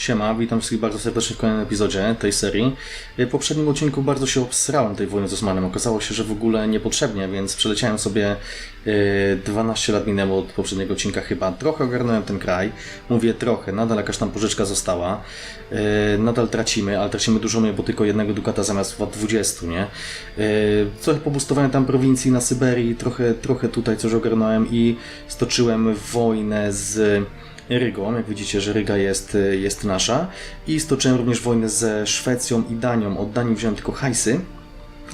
Siema, witam wszystkich bardzo serdecznie w kolejnym epizodzie tej serii. W poprzednim odcinku bardzo się obsrałem tej wojny z Osmanem. Okazało się, że w ogóle niepotrzebnie, więc przeleciałem sobie e, 12 lat minęło od poprzedniego odcinka chyba. Trochę ogarnąłem ten kraj. Mówię trochę, nadal jakaś tam pożyczka została. E, Nadal tracimy, ale tracimy dużo mniej, bo tylko jednego dukata zamiast chyba 20, nie? E, Trochę pobustowałem tam prowincji na Syberii, trochę, trochę tutaj coś ogarnąłem i stoczyłem wojnę z Rygą. Jak widzicie, że Ryga jest, jest nasza. I stoczyłem również wojnę ze Szwecją i Danią. Od Danii wziąłem tylko hajsy,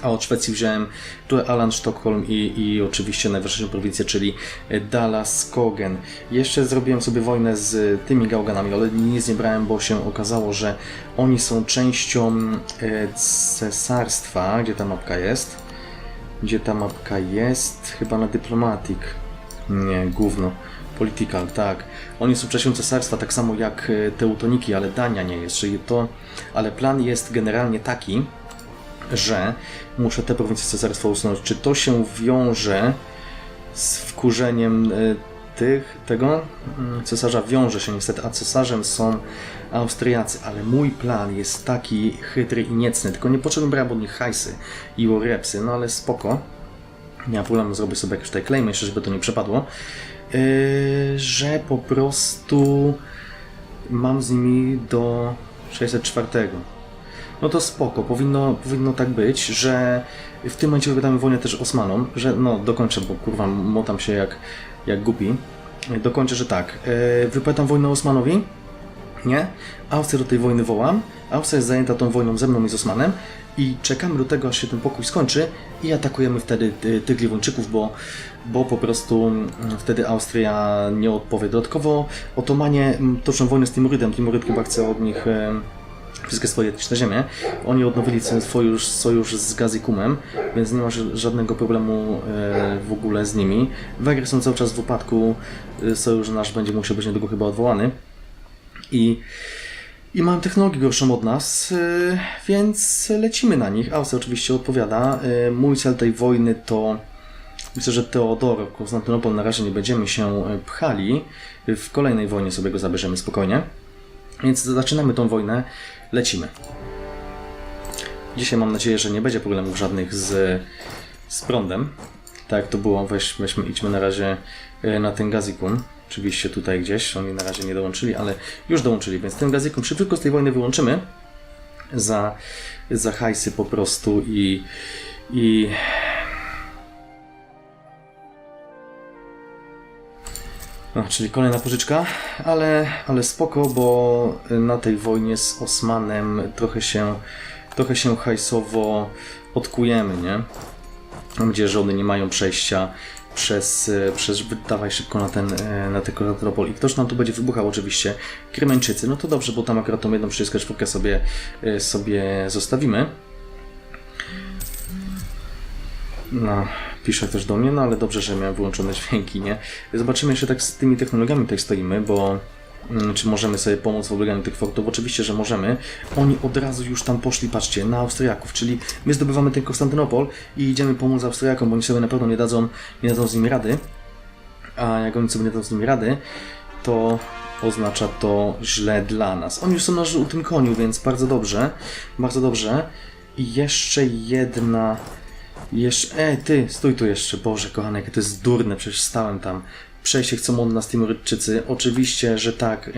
a od Szwecji wziąłem tu Alan, Sztokholm i, i oczywiście najważniejszą prowincję, czyli Dallas, Kogen. Jeszcze zrobiłem sobie wojnę z tymi gałganami, ale nic nie brałem, bo się okazało, że oni są częścią cesarstwa. Gdzie ta mapka jest? Gdzie ta mapka jest? Chyba na Diplomatic. Nie, gówno. Political, tak. Oni są częścią cesarstwa, tak samo jak e, Teutoniki, ale Dania nie jest, czyli to... Ale plan jest generalnie taki, że muszę te prowincje cesarstwa usunąć. Czy to się wiąże z wkurzeniem e, tych, tego? Mm, Cesarza wiąże się niestety, a cesarzem są Austriacy, ale mój plan jest taki chytry i niecny, tylko nie potrzebny brać od nich hajsy i repsy, no ale spoko. Nie ma problemu, zrobię sobie jakieś tutaj claimy jeszcze, żeby to nie przepadło. Yy, że po prostu mam z nimi do 604. No to spoko, powinno, powinno tak być, że w tym momencie wypowiadamy wojnę też Osmanom, że no dokończę, bo kurwa motam się jak, jak głupi. Dokończę, że tak, yy, wypowiadam wojnę Osmanowi, nie? Austrię do tej wojny wołam. Austria jest zajęta tą wojną ze mną i z Osmanem i czekamy do tego, aż się ten pokój skończy i atakujemy wtedy tych Liwończyków, bo, bo po prostu mm, wtedy Austria nie odpowie. Dodatkowo Otomanie mm, toczą wojnę z Timurydem. Timuryd chyba chce od nich e, wszystkie swoje etniczne ziemie. Oni odnowili sojusz, sojusz z Gazikumem, więc nie ma żadnego problemu e, w ogóle z nimi. Węgry są cały czas w upadku. E, Sojusz nasz będzie musiał być niedługo chyba odwołany. I, i mam technologię gorszą od nas, yy, więc lecimy na nich. Austria oczywiście odpowiada. Yy, Mój cel tej wojny to myślę, że Teodor, Konstantynopol na razie nie będziemy się yy, pchali. W kolejnej wojnie sobie go zabierzemy spokojnie. Więc zaczynamy tą wojnę, lecimy. Dzisiaj mam nadzieję, że nie będzie problemów żadnych z, z prądem. Tak to było, weź, weźmy, idźmy na razie na ten gazikum. Oczywiście tutaj gdzieś, oni na razie nie dołączyli, ale już dołączyli, więc ten gazikum szybko z tej wojny wyłączymy za, za hajsy po prostu i, i No, czyli kolejna pożyczka, ale, ale spoko, bo na tej wojnie z Osmanem trochę się, trochę się hajsowo odkujemy, nie? Że one nie mają przejścia przez, e, przez dawaj szybko na ten, e, na ten Konstantynopol. I ktoś nam tu będzie wybuchał oczywiście. Krymeńczycy, no to dobrze, bo tam akurat tą jedną 34 sobie, e, sobie zostawimy. No, pisze też do mnie, no ale dobrze, że miałem wyłączone dźwięki, nie? Zobaczymy jeszcze tak z tymi technologiami tutaj stoimy, bo czy możemy sobie pomóc w obleganiu tych fortów? Oczywiście, że możemy. Oni od razu już tam poszli, patrzcie, na Austriaków, czyli my zdobywamy ten Konstantynopol i idziemy pomóc Austriakom, bo oni sobie na pewno nie dadzą, nie dadzą z nimi rady. A jak oni sobie nie dadzą z nimi rady, to oznacza to źle dla nas. Oni już są na żółtym koniu, więc bardzo dobrze, bardzo dobrze. I jeszcze jedna jeszcze, ej ty, stój tu jeszcze, Boże kochany, jakie to jest durne, przecież stałem tam. Przejście chcą od nas Timurydczycy. Oczywiście, że tak, e,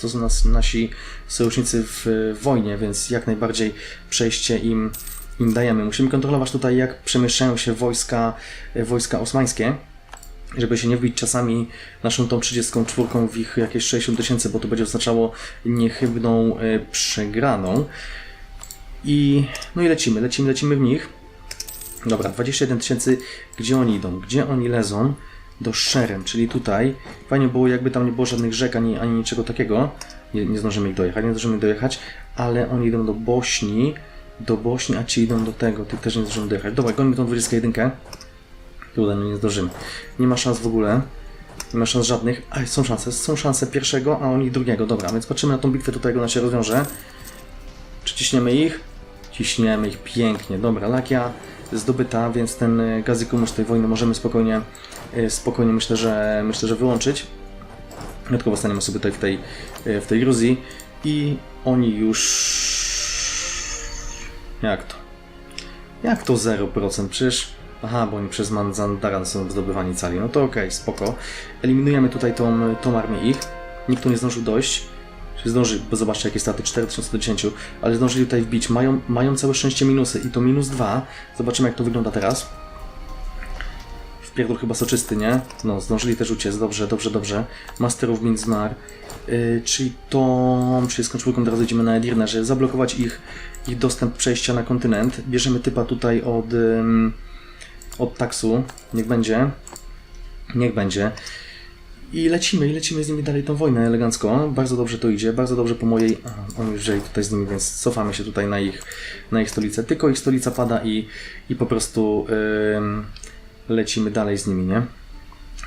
to są nas, nasi sojusznicy w wojnie, więc jak najbardziej przejście im, im dajemy. Musimy kontrolować tutaj, jak przemieszczają się wojska, e, wojska osmańskie żeby się nie wbić czasami naszą tą 34 w ich jakieś 60 tysięcy, bo to będzie oznaczało niechybną e, przegraną. I no i lecimy, lecimy, lecimy w nich. Dobra, 21 tysięcy. Gdzie oni idą? Gdzie oni lezą? Do Szerem, czyli tutaj. Fajnie było, jakby tam nie było żadnych rzek ani, ani niczego takiego. Nie, nie zdążymy ich dojechać, nie zdążymy dojechać, ale oni idą do Bośni. Do Bośni, a ci idą do tego. Tych też nie zdążymy dojechać. Dobra, gonimy tą 21. Tutaj nie zdążymy. Nie ma szans w ogóle. Nie ma szans żadnych. Aj, są szanse. Są szanse pierwszego, a oni drugiego. Dobra, więc patrzymy na tą bitwę tutaj, jak ona się rozwiąże. Czy ciśniemy ich? Ciśniemy ich pięknie. Dobra, Lakia zdobyta, więc ten e, gazykumus tej wojny możemy spokojnie, e, spokojnie myślę, że myślę, że wyłączyć. My tylko zostaniemy sobie tutaj w tej, e, w tej Gruzji i oni już... Jak to? Jak to 0%? Przecież... Aha, bo oni przez Manzandaran są zdobywani cali. No to okej, spoko. Eliminujemy tutaj tą, tą armię ich. Nikt tu nie zdążył dojść. Czy zdąży, bo zobaczcie jakie straty, 4000 do 10, ale zdążyli tutaj wbić. Mają, mają całe szczęście minusy i to minus 2. Zobaczymy jak to wygląda teraz. Wpierdol chyba soczysty, nie? No, zdążyli też uciec, dobrze, dobrze, dobrze. Master of. Yy, czyli to... Czyli z czwórką teraz idziemy na Edirne, żeby zablokować ich, ich dostęp przejścia na kontynent. Bierzemy typa tutaj od... od taksu. Niech będzie. Niech będzie. I lecimy, i lecimy z nimi dalej tą wojnę elegancko. Bardzo dobrze to idzie, bardzo dobrze po mojej... Aha, oni już wzięli tutaj z nimi, więc cofamy się tutaj na ich, na ich stolicę. Tylko ich stolica pada i, i po prostu ym, lecimy dalej z nimi, nie?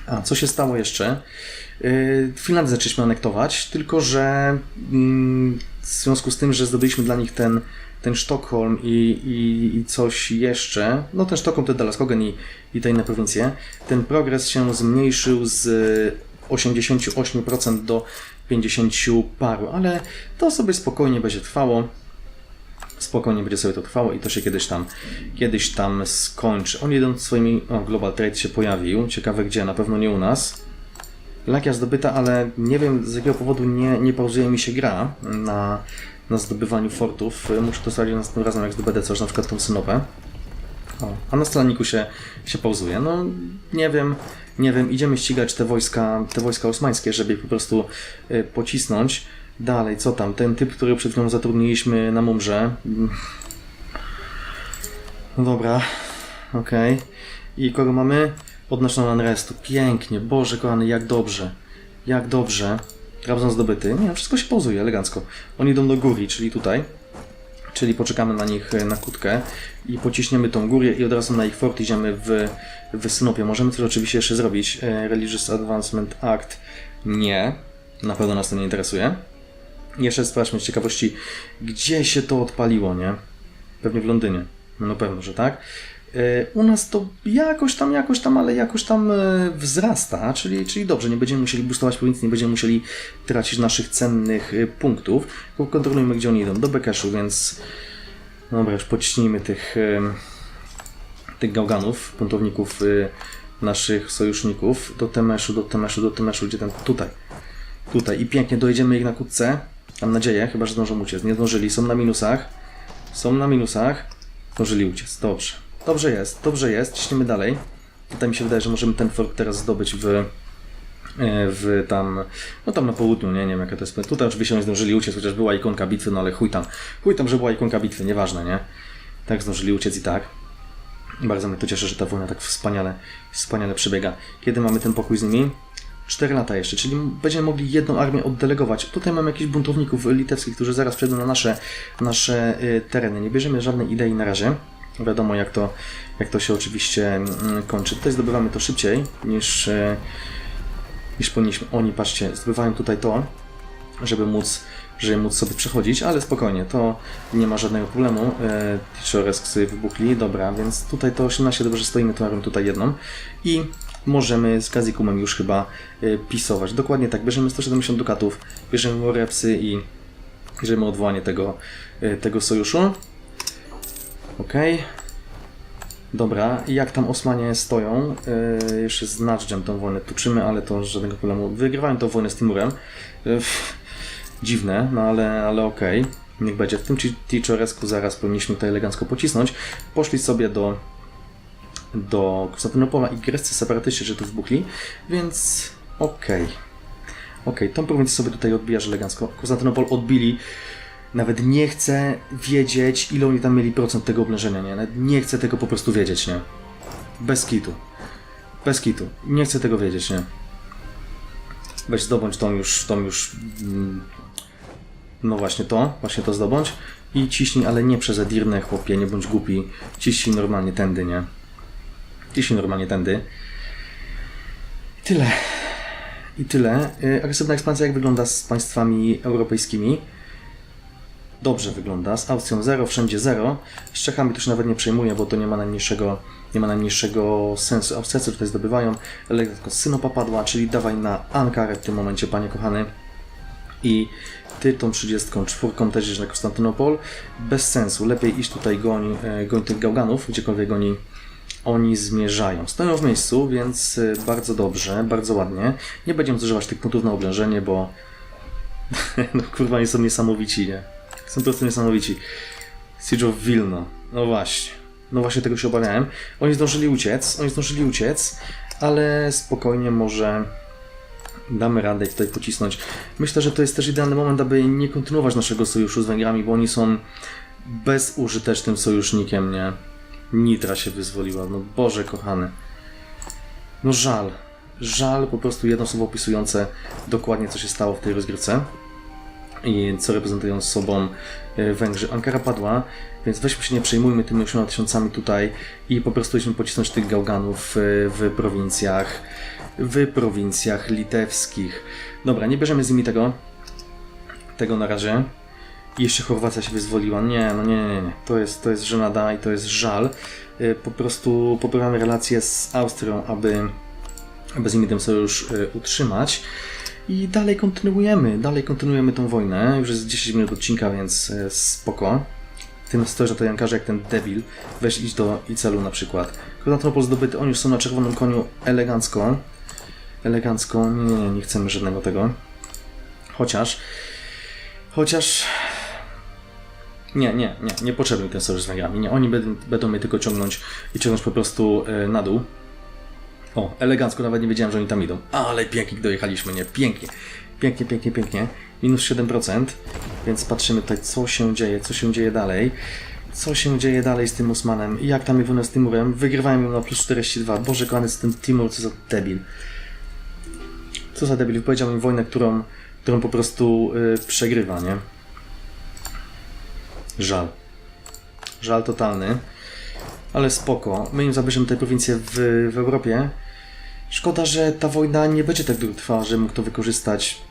A, co się stało jeszcze? Yy, Finlandię zaczęliśmy anektować, tylko że mm, w związku z tym, że zdobyliśmy dla nich ten, ten Sztokholm i, i, i coś jeszcze, no ten Sztokholm to Dalaskogen i, i te inne prowincje, ten progres się zmniejszył z 88% do 50 paru, ale to sobie spokojnie będzie trwało. Spokojnie będzie sobie to trwało i to się kiedyś tam, kiedyś tam skończy. On jeden swoimi. O, Global Trade się pojawił. Ciekawe gdzie, na pewno nie u nas. Lakia zdobyta, ale nie wiem z jakiego powodu nie, nie pauzuje mi się gra na, na zdobywaniu fortów. Muszę to sprawdzić następnym razem, jak zdobędę coś, na przykład tą synowę. O, a na stolniku się, się pauzuje. No nie wiem, nie wiem, idziemy ścigać te wojska, te wojska osmańskie, żeby po prostu y, pocisnąć. Dalej, co tam? Ten typ, który przed chwilą zatrudniliśmy na Mumrze. No dobra, okej. I kogo mamy? Od National Unrestu. Pięknie, Boże kochany, jak dobrze. Jak dobrze. Trabzon zdobyty. Nie, wszystko się pauzuje elegancko. Oni idą do góry, czyli tutaj. Czyli poczekamy na nich e, na kutkę i pociśniemy tą górę i od razu na ich fort idziemy w, w Synopie. Możemy coś oczywiście jeszcze zrobić. E, Religious Advancement Act nie. Na pewno nas to nie interesuje. Jeszcze sprawdźmy z ciekawości, gdzie się to odpaliło, nie? Pewnie w Londynie. No pewno, że tak. E, U nas to jakoś tam, jakoś tam, ale jakoś tam e, wzrasta, czyli, czyli dobrze, nie będziemy musieli boostować prowincji, nie będziemy musieli tracić naszych cennych e, punktów, tylko kontrolujmy, gdzie oni idą, do Bekeszu, więc dobra, już pociśnijmy tych, tych gałganów, buntowników e, naszych sojuszników do Temeszu, do Temeszu, do Temeszu, gdzie ten, tutaj, tutaj. I pięknie dojedziemy ich na kutce, mam nadzieję, chyba, że zdążą uciec, nie zdążyli, są na minusach, są na minusach, zdążyli uciec, dobrze. Dobrze jest, dobrze jest, ciśniemy dalej. Tutaj mi się wydaje, że możemy ten fort teraz zdobyć w, e, w tam, no tam na południu, nie, nie wiem jaka to jest. Tutaj oczywiście nie zdążyli uciec, chociaż była ikonka bitwy, no ale chuj tam, chuj tam, że była ikonka bitwy, nieważne, nie? Tak zdążyli uciec i tak. Bardzo mnie to cieszy, że ta wojna tak wspaniale, wspaniale przebiega. Kiedy mamy ten pokój z nimi? 4 lata jeszcze, czyli będziemy mogli jedną armię oddelegować. Tutaj mamy jakichś buntowników litewskich, którzy zaraz przejdą na nasze, nasze y, tereny. Nie bierzemy żadnej idei na razie. Wiadomo, jak to, jak to się oczywiście mm, kończy. Tutaj zdobywamy to szybciej niż, e, niż powinniśmy. Oni, patrzcie, zdobywają tutaj to, żeby móc, żeby móc sobie przechodzić, ale spokojnie, to nie ma żadnego problemu. E, Teacheresk sobie wybuchli, dobra, więc tutaj to 18, dobrze stoimy tą armią tutaj jedną i możemy z Kazikumem już chyba e, pisować. Dokładnie tak, bierzemy 170 dukatów, bierzemy Warepsy i bierzemy odwołanie tego, e, tego sojuszu. Okej. Dobra, i jak tam Osmanie stoją? Yy, jeszcze z Nadżdżem tą wojnę tuczymy, ale to żadnego problemu. Wygrywałem tą wojnę z Timurem. Yy, dziwne, no ale, ale okej. Niech będzie. W tym Teacheresku zaraz powinniśmy to elegancko pocisnąć. Poszli sobie do do Konstantynopola i greccy separatyści, że tu wybuchli, więc okej. Okej, tą prowincję sobie tutaj odbijasz elegancko. Konstantynopol odbili. Nawet nie chcę wiedzieć, ile oni tam mieli procent tego oblężenia, nie? Nawet nie chcę tego po prostu wiedzieć, nie? Bez kitu. Bez kitu. Nie chcę tego wiedzieć, nie? Weź zdobądź tą już, tą już... mm, No właśnie to, właśnie to zdobądź. I ciśnij, ale nie przez Edirne, chłopie, nie bądź głupi. Ciśnij normalnie tędy, nie? Ciśnij normalnie tędy. I tyle. I tyle. Y, Agresywna ekspansja jak wygląda z państwami europejskimi? Dobrze wygląda. Z Austrią 0, wszędzie 0. Z Czechami też nawet nie przejmuję, bo to nie ma najmniejszego, nie ma najmniejszego sensu. Austriacy tutaj zdobywają. Elektryko Synopa padła, czyli dawaj na Ankarę w tym momencie, panie kochany. I ty tą 34 też jedziesz na Konstantynopol. Bez sensu. Lepiej iść tutaj goń, e, goń tych gałganów, gdziekolwiek oni, oni zmierzają. Stoją w miejscu, więc e, bardzo dobrze, bardzo ładnie. Nie będziemy zużywać tych punktów na oblężenie, bo no kurwa, oni są niesamowici, nie? Są prostu niesamowici. Siege of Vilna. No właśnie. No właśnie tego się obawiałem. Oni zdążyli uciec, oni zdążyli uciec, ale spokojnie może damy radę tutaj pocisnąć. Myślę, że to jest też idealny moment, aby nie kontynuować naszego sojuszu z Węgrami, bo oni są bezużytecznym sojusznikiem, nie? Nitra się wyzwoliła, no Boże kochany. No żal. Żal po prostu jedno słowo opisujące dokładnie co się stało w tej rozgrywce i co reprezentują sobą e, Węgrzy. Ankara padła, więc weźmy się nie przejmujmy tymi 8 tysiącami tutaj i po prostu idźmy pocisnąć tych gałganów e, w prowincjach, w prowincjach litewskich. Dobra, nie bierzemy z nimi tego, tego na razie. I jeszcze Chorwacja się wyzwoliła. Nie, no nie, nie, nie. To jest, to jest żenada i to jest żal. E, Po prostu poprawiamy relacje z Austrią, aby, aby z nimi ten sojusz utrzymać. I dalej kontynuujemy, dalej kontynuujemy tą wojnę. Już jest 10 minut odcinka, więc e, spoko. Ty stoisz na tej ankarze jak ten debil. Weź idź do Icelu na przykład. Konstantynopol zdobyty, oni już są na czerwonym koniu elegancko. Elegancko, nie, nie, nie chcemy żadnego tego. Chociaż, chociaż... Nie, nie, nie, nie potrzebny mi ten sojusz z Węgrami. Nie, oni będą, będą mnie tylko ciągnąć i ciągnąć po prostu e, na dół. O, elegancko, nawet nie wiedziałem, że oni tam idą. Ale pięknie dojechaliśmy, nie? Pięknie. Pięknie, pięknie, pięknie. Minus 7%, więc patrzymy tutaj, co się dzieje, co się dzieje dalej. Co się dzieje dalej z tym Osmanem? Jak tam wygląda z Timurem? Wygrywałem ją na plus 42. Boże, kochany, z ten Timur, co za debil. Co za debil. Powiedział mi wojnę, którą, którą po prostu y, przegrywa, nie? Żal. Żal totalny. Ale spoko. My im zabierzemy tę prowincję w, w Europie. Szkoda, że ta wojna nie będzie tak długo trwała, że mógł to wykorzystać.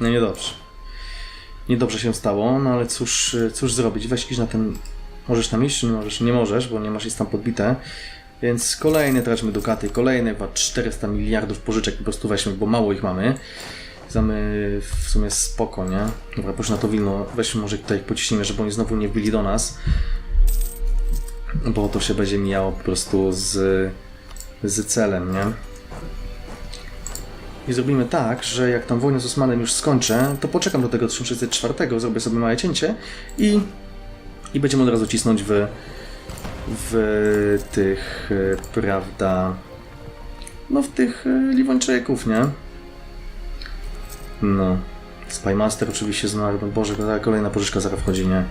No niedobrze. Niedobrze się stało, no ale cóż, cóż zrobić? Weź iść na ten... Możesz tam iść, czy nie możesz? Nie możesz, bo nie masz jest tam podbite. Więc kolejne tracimy dukaty, kolejne chyba 400 miliardów pożyczek po prostu weźmy, bo mało ich mamy. Zamy w sumie spoko, nie? Dobra, proszę na to Wilno, weźmy może tutaj pociśnijmy, żeby oni znowu nie wbili do nas. Bo to się będzie mijało po prostu z, z celem, nie? I zrobimy tak, że jak tam wojnę z Osmanem już skończę, to poczekam do tego 1604, zrobię sobie małe cięcie i, i będziemy od razu cisnąć w, w tych, e, prawda, no w tych e, Liwończyków, nie? No. Spymaster oczywiście zmarł, no Boże, ta kolejna pożyczka zaraz wchodzi, nie?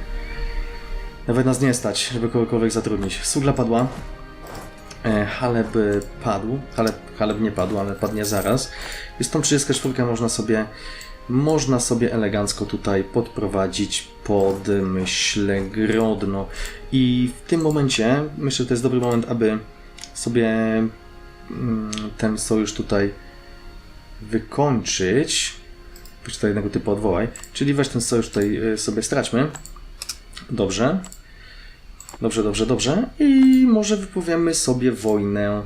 Nawet nas nie stać, żeby kogokolwiek zatrudnić. Sugla padła. E, Haleb padł. Haleb, Haleb nie padł, ale padnie zaraz. Jest tą 34 można sobie można sobie elegancko tutaj podprowadzić pod, myślę, Grodno. I w tym momencie, myślę, że to jest dobry moment, aby sobie mm, ten sojusz tutaj wykończyć. Tutaj jednego typu odwołaj. Czyli weź ten sojusz tutaj y, sobie straćmy. Dobrze. Dobrze, dobrze, dobrze. I może wypowiemy sobie wojnę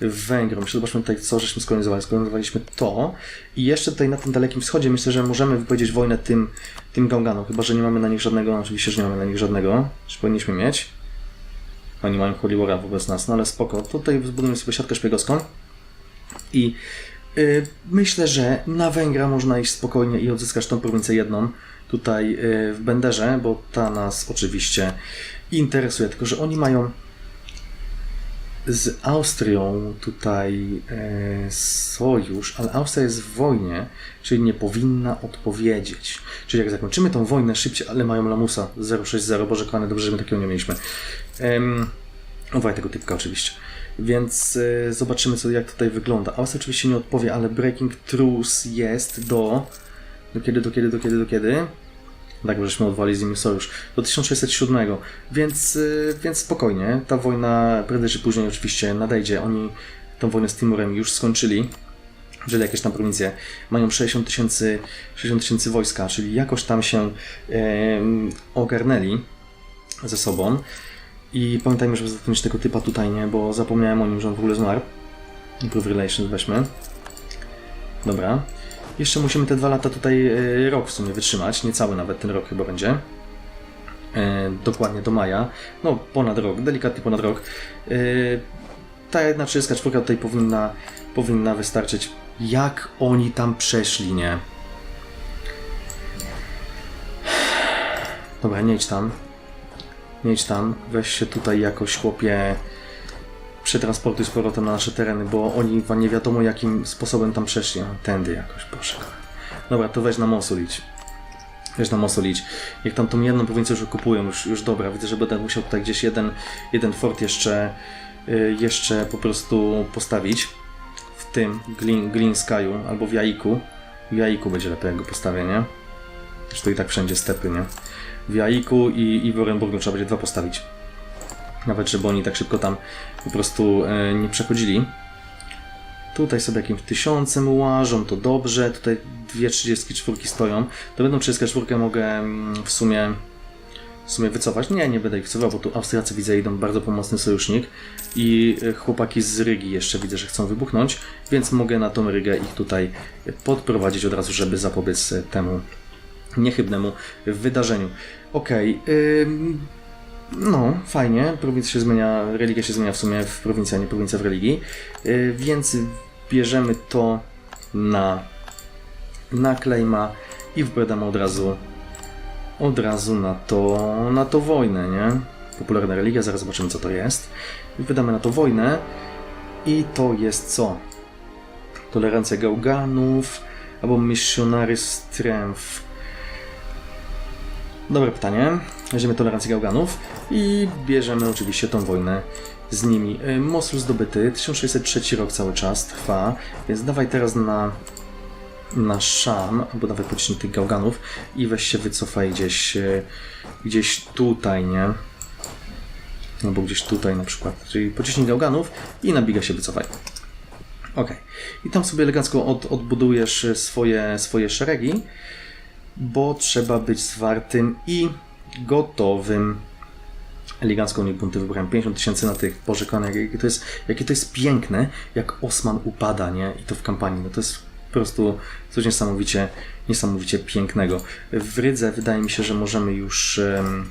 Węgrom. Zobaczmy tutaj, co żeśmy skolonizowali. Skolonizowaliśmy to. I jeszcze tutaj na tym dalekim wschodzie myślę, że możemy wypowiedzieć wojnę tym, tym gałganom. Chyba, że nie mamy na nich żadnego. Oczywiście, że nie mamy na nich żadnego. Czy powinniśmy mieć. Oni mają Holy War'a wobec nas, no ale spoko. Tutaj zbudujemy sobie siatkę szpiegowską. I myślę, że na Węgra można iść spokojnie i odzyskać tą prowincję jedną tutaj y, w Benderze, bo ta nas oczywiście interesuje. Tylko, że oni mają z Austrią tutaj e, sojusz, ale Austria jest w wojnie, czyli nie powinna odpowiedzieć. Czyli jak zakończymy tą wojnę szybciej, ale mają lamusa 060, Boże kochane, dobrze, że my takiego nie mieliśmy. Um, Uwagaj tego typka oczywiście. Więc e, zobaczymy, co, jak tutaj wygląda. Austria oczywiście nie odpowie, ale Breaking Truce jest do... Do kiedy, do kiedy, do kiedy, do kiedy? Tak, żeśmy odwali z nimi sojusz. Do 1607. Więc, y, więc spokojnie. Ta wojna prędzej czy później oczywiście nadejdzie. Oni tą wojnę z Timurem już skończyli. Wzięli jakieś tam prowincje. Mają 60 tysięcy 60 tysięcy wojska, czyli jakoś tam się em, ogarnęli ze sobą. I pamiętajmy, żeby zatrudnić tego typa tutaj, nie? Bo zapomniałem o nim, że on w ogóle zmarł. Improve Relations weźmy. Dobra. Jeszcze musimy te dwa lata tutaj, e, rok w sumie wytrzymać, niecały nawet ten rok chyba będzie. E, dokładnie do maja. No, ponad rok, delikatnie ponad rok. E, ta jedna 34 tutaj powinna, powinna wystarczyć. Jak oni tam przeszli, nie? Dobra, nie idź tam. Nie idź tam. Weź się tutaj jakoś, chłopie, przetransportuj z powrotem na nasze tereny, bo oni nie wiadomo jakim sposobem tam przeszli. No, tędy jakoś, proszę. Dobra, to weź na Mosul idź. Weź na Mosul idź. Niech tam tą jedną prowincję już okupują, już, już dobra. Widzę, że będę musiał tutaj gdzieś jeden, jeden fort jeszcze, y, jeszcze po prostu postawić. W tym Glin, Glin Skyu albo w Jaiku. W Jaiku będzie lepiej, jak go postawię? Zresztą i tak wszędzie stepy, nie? W Jaiku i, i w Orenburgu trzeba będzie dwa postawić. Nawet, żeby oni tak szybko tam po prostu e, nie przechodzili. Tutaj sobie jakimś tysiącem łażą, to dobrze. Tutaj dwie 34 stoją. To będą 34 mogę mm, w sumie w sumie wycofać. Nie, nie będę ich wycofał, bo tu Austriacy widzę idą bardzo pomocny sojusznik i e, chłopaki z Rygi jeszcze widzę, że chcą wybuchnąć, więc mogę na tą Rygę ich tutaj podprowadzić od razu, żeby zapobiec e, temu niechybnemu wydarzeniu. Okej, ym, no fajnie, prowincja się zmienia, religia się zmienia w sumie w prowincja, nie prowincja w religii, yy, więc bierzemy to na, na Klejma i wbredamy od razu od razu na to, na to wojnę, nie? Popularna religia, zaraz zobaczymy co to jest. Wydamy na to wojnę i to jest co? Tolerancja gałganów albo missionary strength. Dobre pytanie. Weźmiemy tolerancję gałganów i bierzemy oczywiście tą wojnę z nimi. Y, Mosul zdobyty, 1603 rok cały czas trwa, więc dawaj teraz na, na Szam, albo dawaj pociśnij tych gałganów i weź się wycofaj gdzieś, y, gdzieś tutaj, nie? Albo gdzieś tutaj na przykład. Czyli pociśnij gałganów i na biga się wycofaj. Ok. I tam sobie elegancko od, odbudujesz swoje, swoje szeregi bo trzeba być zwartym i gotowym. Elegancko niech bunty wybrałem 50 tysięcy na tych kochane, jakie to jest, jakie to jest piękne, jak Osman upada, nie? I to w kampanii. No to jest po prostu coś niesamowicie, niesamowicie pięknego. W Rydze wydaje mi się, że możemy już. em,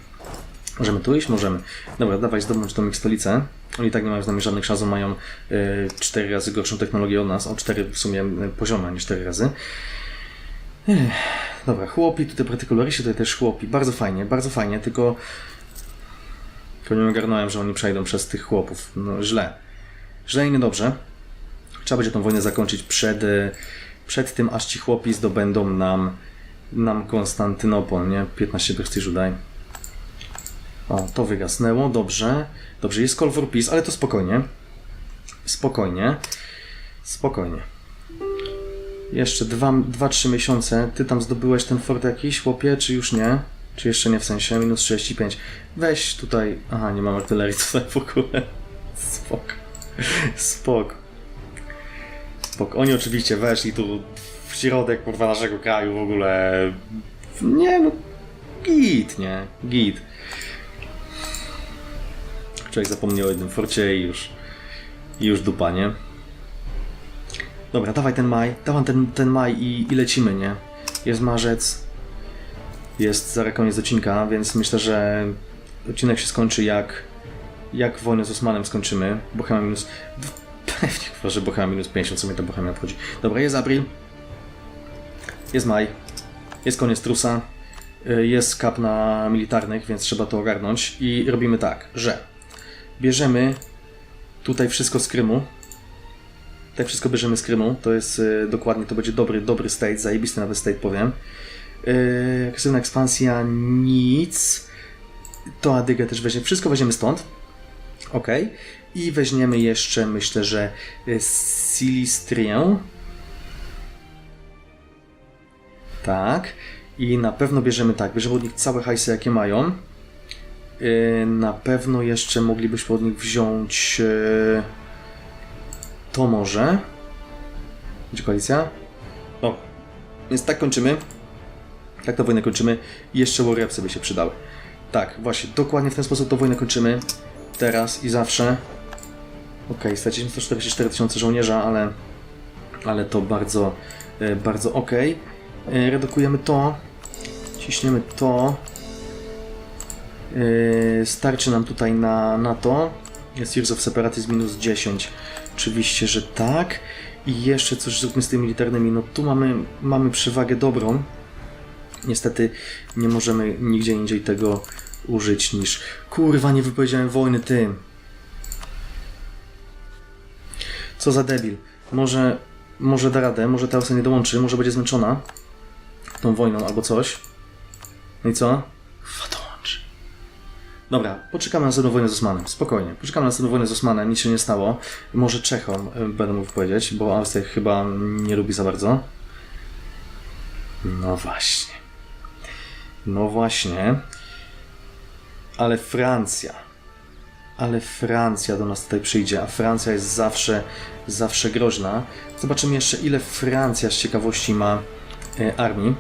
Możemy tu iść? Możemy. Dobra, dawaj zdobądź tą ich stolicę. Oni tak nie mają z nami żadnych szans, mają e, 4 razy gorszą technologię od nas, o 4 w sumie e, poziomy, a nie 4 razy. Dobra, chłopi, tutaj partykularyści, tutaj też chłopi. Bardzo fajnie, bardzo fajnie, tylko tylko nie ogarnąłem, że oni przejdą przez tych chłopów. No źle. Źle i niedobrze. Trzeba będzie tą wojnę zakończyć przed, e, przed tym, aż ci chłopi zdobędą nam, nam Konstantynopol, nie? 15 prestiżu daj. O, to wygasnęło, dobrze. Dobrze, jest call for peace, ale to spokojnie. Spokojnie. Spokojnie. Jeszcze 2-3 miesiące. Ty tam zdobyłeś ten fort jakiś, chłopie, czy już nie? Czy jeszcze nie w sensie? Minus 35. Weź tutaj. Aha, nie mam artylerii tutaj w ogóle. Spok. Spok. Spok. Oni oczywiście weszli tu w środek kurwa naszego kraju w ogóle. Nie no. Git, nie? Git. Człowiek zapomniał o jednym forcie i już. I już dupa, nie? Dobra, dawaj ten maj, dawaj ten, ten maj i, i lecimy, nie? Jest marzec, jest zaraz koniec odcinka, więc myślę, że odcinek się skończy jak, jak wojnę z Osmanem skończymy. Bohemia minus... Pewnie, że Bohemia minus 50, co mnie ta Bohemia obchodzi. Dobra, jest April, jest maj, jest koniec trusa, y, jest kap na militarnych, więc trzeba to ogarnąć i robimy tak, że bierzemy tutaj wszystko z Krymu, tak wszystko bierzemy z Krymu. To jest y, dokładnie, to będzie dobry, dobry state, zajebisty nawet state powiem. Yy, agresywna ekspansja, nic. To Adygę też weźmiemy. Wszystko weźmiemy stąd. Ok. I weźmiemy jeszcze, myślę, że y, Silistrię. Tak. I na pewno bierzemy tak, bierzemy od nich całe hajsy, jakie mają. Yy, na pewno jeszcze moglibyśmy od nich wziąć... Yy, to może. Będzie koalicja? No. Więc tak kończymy. Tak tę wojnę kończymy. I jeszcze warrior by się przydały. Tak, właśnie, dokładnie w ten sposób tę wojnę kończymy. Teraz i zawsze. Okej, straciliśmy 144 tysiące żołnierza, ale, ale to bardzo, e, bardzo ok. E, redukujemy to, ciśniemy to. E, starczy nam tutaj na, na to. Jest Years of Separatism minus 10. Oczywiście, że tak. I jeszcze coś zróbmy z tymi militarnymi. No tu mamy, mamy przewagę dobrą. Niestety nie możemy nigdzie indziej tego użyć niż... Kurwa, nie wypowiedziałem wojny tym. Co za debil. Może, może da radę, może ta osoba nie dołączy, może będzie zmęczona tą wojną albo coś. No i co? Dołączy. Dobra, poczekamy na następną wojnę z Osmanem. Spokojnie. Poczekamy na następną wojnę z Osmanem, nic się nie stało. Może Czechom y, będę mógł powiedzieć, bo Austria chyba nie lubi za bardzo. No właśnie. No właśnie. Ale Francja. Ale Francja do nas tutaj przyjdzie, a Francja jest zawsze, zawsze groźna. Zobaczymy jeszcze, ile Francja z ciekawości ma e, armii.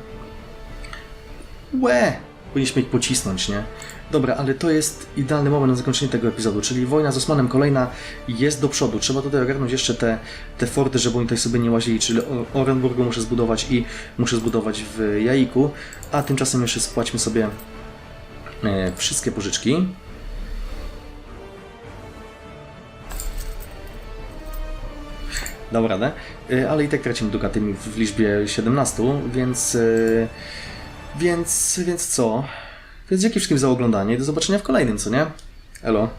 Łe! Powinniśmy ich pocisnąć, nie? Dobra, ale to jest idealny moment na zakończenie tego epizodu, czyli wojna z Osmanem kolejna jest do przodu. Trzeba tutaj ogarnąć jeszcze te, te forty, żeby oni tutaj sobie nie łazili, czyli Orenburgu muszę zbudować i muszę zbudować w Jaiku, a tymczasem jeszcze spłaćmy sobie e, wszystkie pożyczki. Dał radę, E, ale i tak tracimy dukatymi w liczbie 17, więc... e, Więc, więc co? Więc dzięki wszystkim za oglądanie i do zobaczenia w kolejnym, co nie? Elo.